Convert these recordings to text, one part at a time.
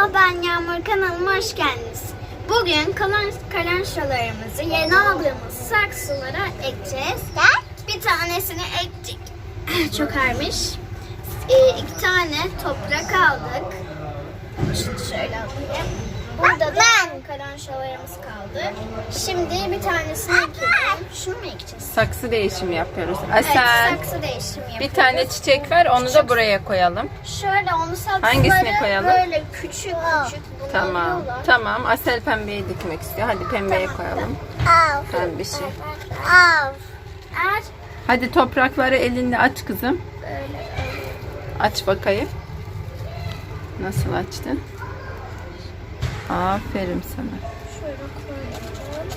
Merhaba ben Yağmur kanalıma hoş geldiniz. Bugün kalan kalançalarımızı yeni aldığımız saksılara ekeceğiz. Bir tanesini ektik. Çok ermiş. Ee, iki tane toprak aldık. Şimdi şöyle alayım. Burada da kalançalarımız kaldı. Şimdi bir tanesini ekelim. Şunu mu ekeceğiz? Saksı değişimi yapıyoruz. Evet, Asel saksı değişimi yapıyoruz. bir tane çiçek ver onu da buraya koyalım. Şöyle onu saksıları Hangisine koyalım? böyle küçük küçük bunu Tamam. alıyorlar. Tamam. Asel pembeyi dikmek istiyor. Hadi pembeye koyalım. Al. Pembişi. Al. Eğer Hadi toprakları elinde aç kızım. böyle Aç bakayım. Nasıl açtın? Aferin sana. şöyle koyacağım.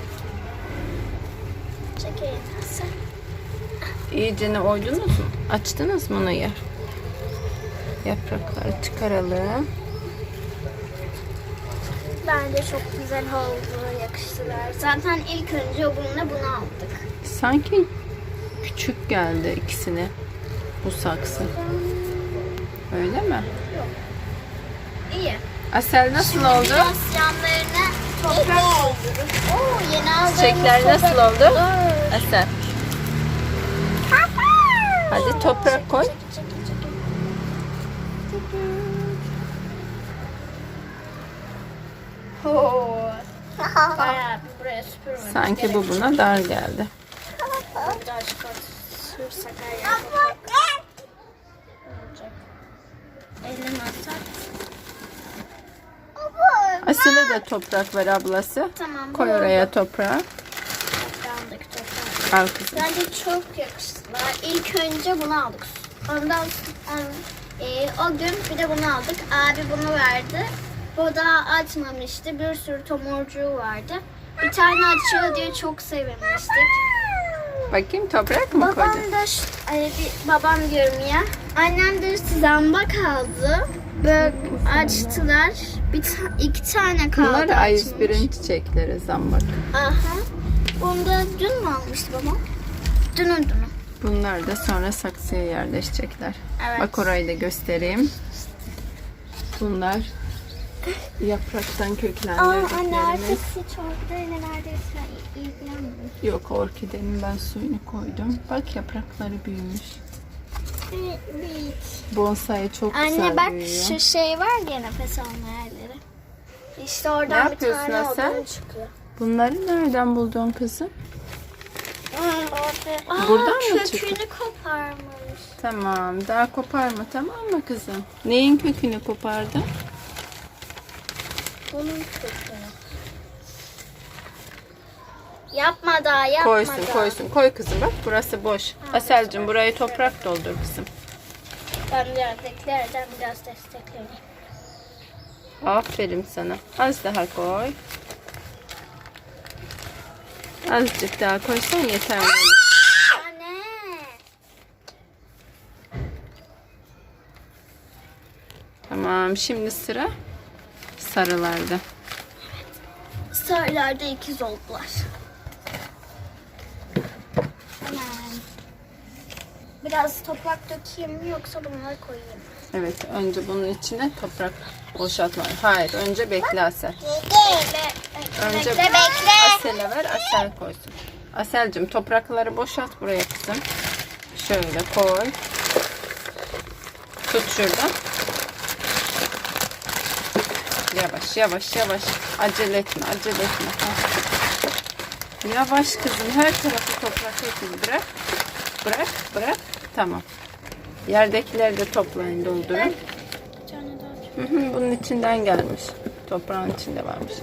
Çekeyim sen. İyicene oydunuz mu? Açtınız mı onu yer? Yaprakları çıkaralım. Bence çok güzel oldu, yakıştılar. Zaten ilk önce bununla bunu aldık. Sanki küçük geldi ikisine bu saksı. Öyle mi? İyi. Asel nasıl oldu? Biraz yanlarına toprak. Oo, yeni aldığımız Çiçekler nasıl oldu? Dur. Asel. Hadi toprak koy. Oo. Bayağı buraya Sanki bu buna dar geldi. Sürsek her yer toprak olacak. Elini atar. Asel'e de toprak ver ablası. Tamam. Koy oraya toprağı. Toprağındaki toprak. Al kızım. Bence çok yakıştılar. İlk önce bunu aldık. Ondan sonra e, o gün bir de bunu aldık. Abi bunu verdi. Bu da açmamıştı. Bir sürü tomurcuğu vardı. Bir tane açıyor diye çok sevinmiştik. Bakayım toprak mı Babam koydun? da ay, bir, babam diyorum ya. Annem de zamba kaldı. Böyle açtılar. Bir ta- iki tane kaldı. Bunlar açmış. A101'in çiçekleri zambak. Aha. Bunu da dün mü almıştı babam? Dünün dünü. Bunlar da sonra saksıya yerleşecekler. Evet. Bak orayı da göstereyim. Bunlar yapraktan Aa anne köklendirdiklerimiz. artık hiç ortadayla neredeyse ilgilenmiyorum. Yok orkidenin ben suyunu koydum. Bak yaprakları büyümüş. Bonsai çok güzel Anne bak büyüyor. şu şey var ya nefes alma yerleri. İşte oradan Ne bir tane Hasan? çıkıyor. Bunları nereden buldun kızım? Aa, Buradan mı kökünü çıktı? koparmış. Tamam. Daha koparma tamam mı kızım? Neyin kökünü kopardın? Bunun kökünü. Yapma daha yapma Koysun daha. koysun. Koy kızım bak burası boş. Aselcim burayı toprak doldur kızım. Ben yerdeklerden biraz desteklerim. Aferin sana. Az daha koy. Azıcık daha koysan. Anne. Tamam şimdi sıra sarılarda. Sarılarda ikiz oldular. Biraz toprak dökeyim mi yoksa bunları koyayım? Evet önce bunun içine toprak boşaltma. Hayır önce bekle Asel. Bekle. Önce bekle. Asel'e ver Asel koysun. Aselcim toprakları boşalt buraya kızım. Şöyle koy. Tut şuradan. Yavaş yavaş yavaş. Acele etme acele etme. Yavaş kızım her tarafı toprak hepsini bırak. Bırak bırak. Tamam. Yerdekileri de toplayın doldurun. Bunun içinden gelmiş. Toprağın içinde varmış.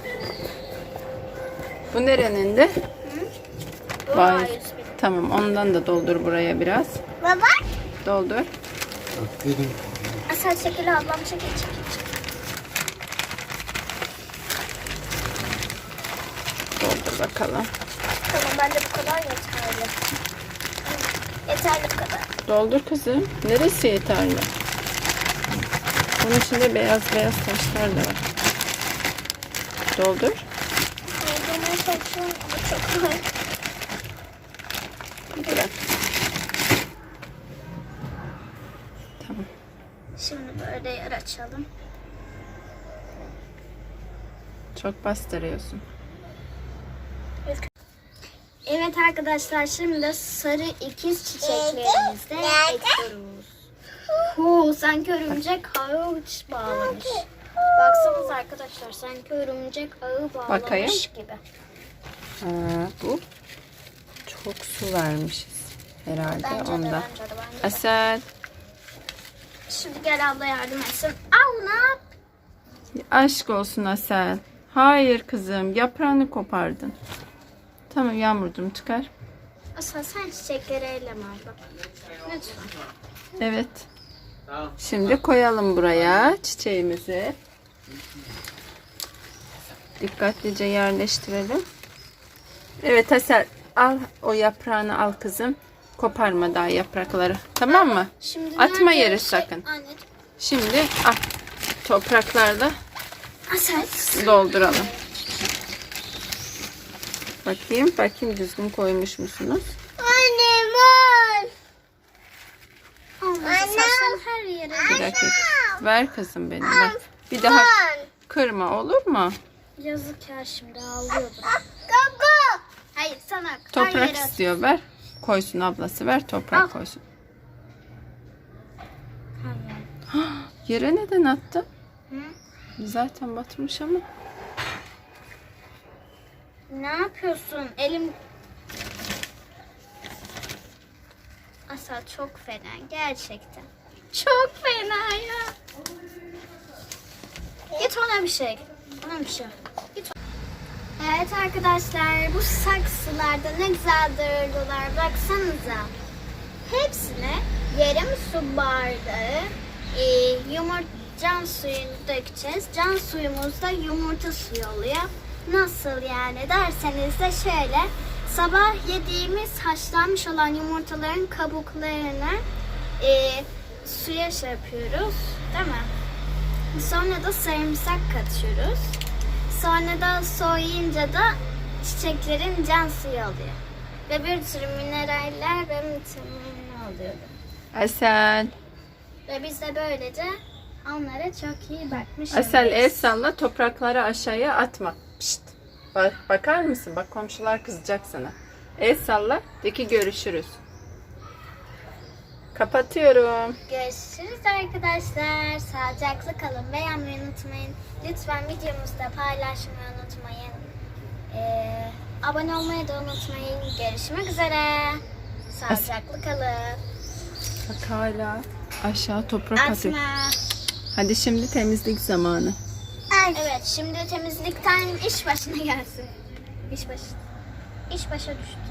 Bu nerenin de? A101. Tamam ondan da doldur buraya biraz. Baba. Doldur. Aferin. Asel çekil ablam çekil çekil. Doldur bakalım. Tamam bence bu kadar yeterli. Yeterli bu kadar. Doldur kızım. Neresi yeterli? Bunun içinde beyaz beyaz taşlar da var. Doldur. Doldurmaya çalışıyorum ama çok kolay. Bırak. Tamam. Şimdi böyle yer açalım. Çok bastırıyorsun. Evet arkadaşlar şimdi sarı ikiz çiçeklerimizi de ekliyoruz. Huu, sanki örümcek ağı uç bağlamış. Baksanıza arkadaşlar sanki örümcek ağı bağlamış Bakayım. gibi. Ha, bu çok su vermişiz herhalde Bence de onda. bence de bence de. Asel Şimdi gel abla yardım etsin. Au ne yap? aşk olsun Asel. Hayır kızım yaprağını kopardın. Tamam Yağmurcuğum çıkar. Asla sen çiçekleri elleme abla. Lütfen. Evet. Şimdi koyalım buraya çiçeğimizi. Dikkatlice yerleştirelim. Evet Asel al o yaprağını al kızım. Koparma daha yaprakları. Tamam mı? Şimdi Atma yere sakın. Anneciğim. Şimdi al. Topraklarda Asel. dolduralım. Bakayım, bakayım düzgün koymuş musunuz? Annem al. Anne. Her yere. Bir dakika. Ver kızım benim. Ver. Bir daha kırma olur mu? Yazık ya şimdi ağlıyordu. Kaka. Hayır sana. her Toprak yere at. istiyor ver. Koysun ablası ver toprak Al. koysun. Her yere. Yere neden attın? Hı? Zaten batmış ama. Ne yapıyorsun? Elim... Asal çok fena gerçekten. Çok fena ya. Git ona bir şey. Ona bir şey. Git. Evet arkadaşlar bu saksılarda ne güzel durdular. Baksanıza. Hepsine yarım su bardağı e, yumurta can suyunu dökeceğiz. Can suyumuz da yumurta suyu oluyor. Nasıl yani derseniz de şöyle sabah yediğimiz haşlanmış olan yumurtaların kabuklarını e, suya şey yapıyoruz değil mi? Sonra da sarımsak katıyoruz. Sonra da soğuyunca da çiçeklerin can suyu oluyor. Ve bir sürü mineraller ve vitaminler oluyor. Asel. Ve biz de böylece onlara çok iyi bakmış Asel el salla toprakları aşağıya atma. Pişt. Bak, bakar mısın? Bak komşular kızacak sana. El salla. De ki görüşürüz. Kapatıyorum. Görüşürüz arkadaşlar. Sağlıcakla kalın. Beğenmeyi unutmayın. Lütfen videomuzu da paylaşmayı unutmayın. Ee, abone olmayı da unutmayın. Görüşmek üzere. Sağlıcakla kalın. Bak hala aşağı toprak atıyor. Atma. Hadi şimdi temizlik zamanı. Evet şimdi temizlikten iş başına gelsin. İş başı. İş başa düştü.